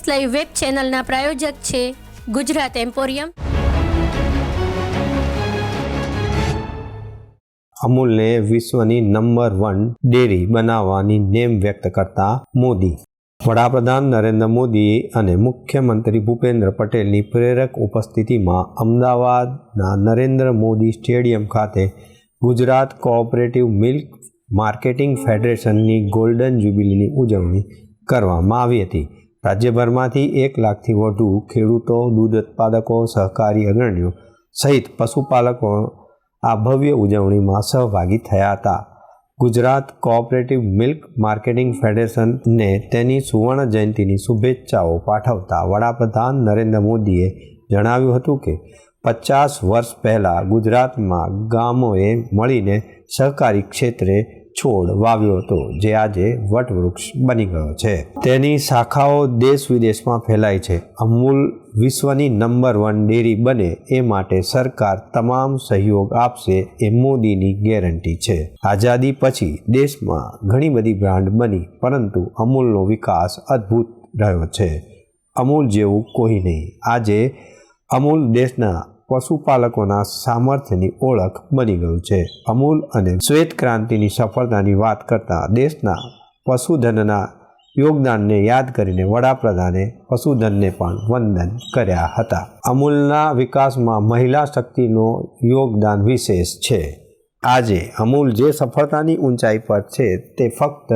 First live web ચેનલના પ્રાયોજક છે Gujarat emporium. અમૂલને વિશ્વની નંબર વન ડેરી બનાવવાની નેમ વ્યક્ત કરતા મોદી. વડાપ્રધાન નરેન્દ્ર મોદી અને મુખ્યમંત્રી ભૂપેન્દ્ર પટેલની પ્રેરક ઉપસ્થિતિમાં અમદાવાદના નરેન્દ્ર મોદી સ્ટેડિયમ ખાતે ગુજરાત કોઓપરેટિવ મિલ્ક માર્કેટિંગ ફેડરેશનની ગોલ્ડન જ્યુબિલીની ઉજવણી કરવામાં આવી હતી. રાજ્યભરમાંથી એક લાખથી વધુ ખેડૂતો, દૂધ ઉત્પાદકો, સહકારી અગ્રણીઓ સહિત પશુપાલકો આ ભવ્ય ઉજવણીમાં સહભાગી થયા હતા. ગુજરાત કોઓપરેટિવ મિલ્ક માર્કેટિંગ ફેડરેશનને તેની સુવર્ણ જયંતિની શુભેચ્છાઓ પાઠવતા વડાપ્રધાન નરેન્દ્ર મોદીએ જણાવ્યું હતું કે, પચાસ વર્ષ પહેલાં ગુજરાતમાં ગામોએ મળીને સહકારી ક્ષેત્રે છોડ વાવ્યો હતો, જે આજે વટવૃક્ષ બની ગયો છે. તેની શાખાઓ દેશ વિદેશમાં ફેલાય છે. અમૂલ વિશ્વની નંબર વન ડેરી બને એ માટે સરકાર તમામ સહયોગ આપશે એ મોદીની ગેરંટી છે. આઝાદી પછી દેશમાં ઘણી બધી બ્રાન્ડ બની, પરંતુ અમૂલનો વિકાસ અદ્ભુત રહ્યો છે. અમૂલ જેવું કોઈ નહીં. આજે અમૂલ દેશના પશુપાલકોના સામર્થ્યની ઓળખ બની ગયું છે. અમૂલ અને શ્વેત ક્રાંતિની સફળતાની વાત કરતા દેશના પશુધનના યોગદાનને યાદ કરીને વડાપ્રધાને પશુધનને પણ વંદન કર્યા હતા. અમૂલના વિકાસમાં મહિલા શક્તિનો યોગદાન વિશેષ છે. આજે અમૂલ જે સફળતાની ઊંચાઈ પર છે તે ફક્ત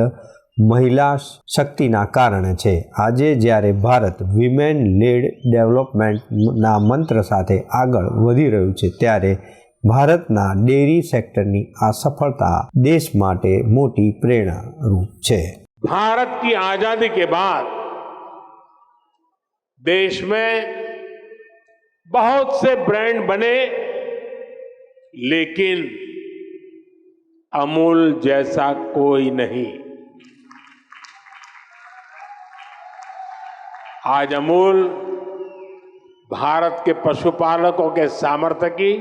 મહિલા શક્તિના કારણે છે આજે જ્યારે ભારત વિમેન લેડ ડેવલપમેન્ટના મંત્ર સાથે આગળ વધી રહ્યું છે ત્યારે ભારતના ડેરી સેક્ટરની આ સફળતા દેશ માટે મોટી પ્રેરણારૂપ છે भारत की आजादी के बाद देश में बहुत से ब्रांड बने लेकिन अमूल जैसा कोई नहीं आज अमूल भारत के पशुपालकों के सामर्थ्य की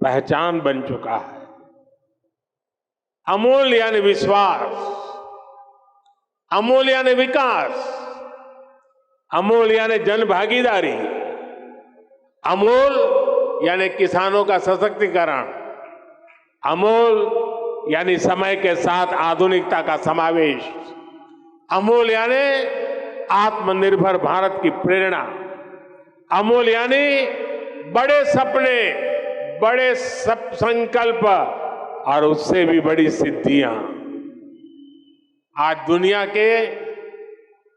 पहचान बन चुका है। अमूल यानी विश्वास, अमूल यानी विकास, अमूल यानी जन भागीदारी अमूल यानी किसानों का सशक्तिकरण, अमूल यानी समय के साथ आधुनिकता का समावेश, अमूल यानी आत्मनिर्भर भारत की प्रेरणा। अमूल यानी बड़े सपने, बड़े सब संकल्प और उससे भी बड़ी सिद्धियाँ। आज दुनिया के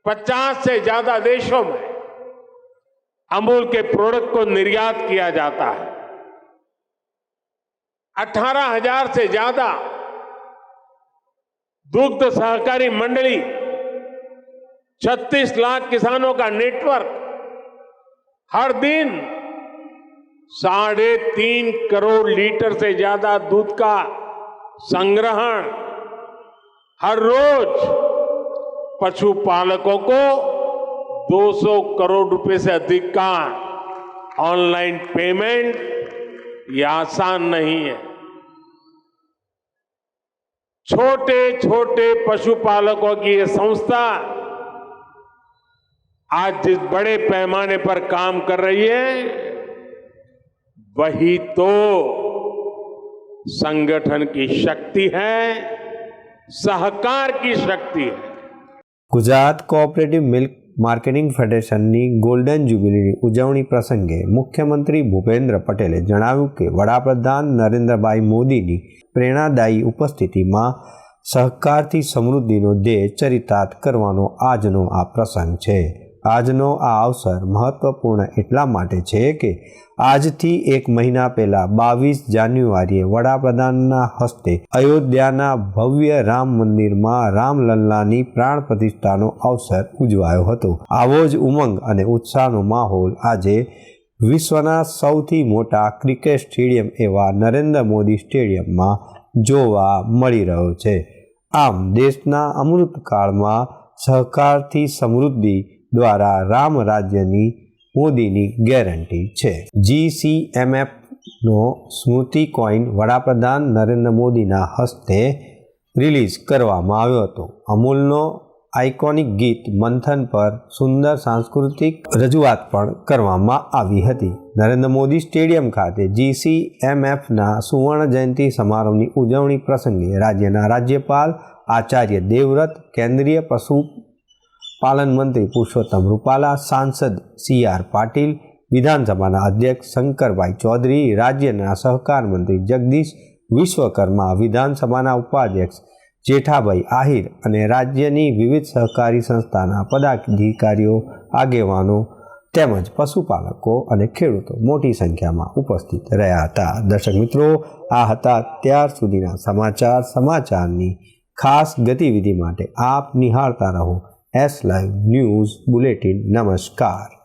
50 से ज़्यादा देशों में अमूल के प्रोडक्ट को निर्यात किया जाता है। अठारह हज़ार से ज़्यादा दुग्ध सहकारी मंडली 36 लाख किसानों का नेटवर्क हर दिन साढ़े तीन करोड़ लीटर से ज़्यादा दूध का संग्रहण हर रोज पशुपालकों को 200 करोड़ रुपए से अधिक का ऑनलाइन पेमेंट ये आसान नहीं है। छोटे छोटे पशुपालकों की ये संस्था आज जिस बड़े पैमाने पर काम कर रही है वही तो संगठन की शक्ति है सहकार की शक्ति है ગુજરાત કોઓપરેટિવ મિલ્ક માર્કેટિંગ ફેડરેશનની ગોલ્ડન જ્યુબિલીની ઉજવણી પ્રસંગે મુખ્યમંત્રી ભૂપેન્દ્ર પટેલે જણાવ્યું કે વડાપ્રધાન નરેન્દ્રભાઈ મોદીની પ્રેરણાદાયી ઉપસ્થિતિમાં સહકારથી સમૃદ્ધિનો ધ્યેય ચરિતાર્થ કરવાનો આજનો આ પ્રસંગ છે આજનો આ અવસર મહત્વપૂર્ણ એટલા માટે છે કે આજથી એક મહિના પહેલા બાવીસ જાન્યુઆરીએ વડાપ્રધાનના હસ્તે અયોધ્યાના ભવ્ય રામ મંદિરમાં રામલલ્લાની પ્રાણ પ્રતિષ્ઠાનો અવસર ઉજવાયો હતો. આવો જ ઉમંગ અને ઉત્સાહનો માહોલ આજે વિશ્વના સૌથી મોટા ક્રિકેટ સ્ટેડિયમ એવા નરેન્દ્ર મોદી સ્ટેડિયમમાં જોવા મળી રહ્યો છે. આમ દેશના અમૃતકાળમાં સહકારથી સમૃદ્ધિ દ્વારા રામ રાજ્યની મોદીની ગેરંટી છે. જીસીએમએફ નો સ્મૃતિ કોઇન વડાપ્રધાન નરેન્દ્ર મોદીના હસ્તે રિલીઝ કરવામાં આવ્યો હતો. અમૂલનો આઇકોનિક ગીત મંથન પર સુંદર સાંસ્કૃતિક રજૂઆત પણ કરવામાં આવી હતી. નરેન્દ્ર મોદી સ્ટેડિયમ ખાતે જીસીએમએફના સુવર્ણ જયંતિ સમારોહની ઉજવણી પ્રસંગે રાજ્યના રાજ્યપાલ આચાર્ય દેવવ્રત, કેન્દ્રીય પશુ પાલન મંત્રી પુરુષોત્તમ રૂપાલા, સાંસદ સી આર પાટીલ, વિધાનસભાના અધ્યક્ષ શંકરભાઈ ચૌધરી, રાજ્યના સહકાર મંત્રી જગદીશ વિશ્વકર્મા, વિધાનસભાના ઉપાધ્યક્ષ જેઠાભાઈ આહિર અને રાજ્યની વિવિધ સહકારી સંસ્થાના પદાધિકારીઓ, આગેવાનો તેમજ પશુપાલકો અને ખેડૂતો મોટી સંખ્યામાં ઉપસ્થિત રહ્યા હતા. દર્શક મિત્રો, આ હતા ત્યાર સુધીના સમાચાર. સમાચારની ખાસ ગતિવિધિ માટે આપ નિહાળતા રહો એસ લાઈવ ન્યૂઝ બુલેટિન નમસ્કાર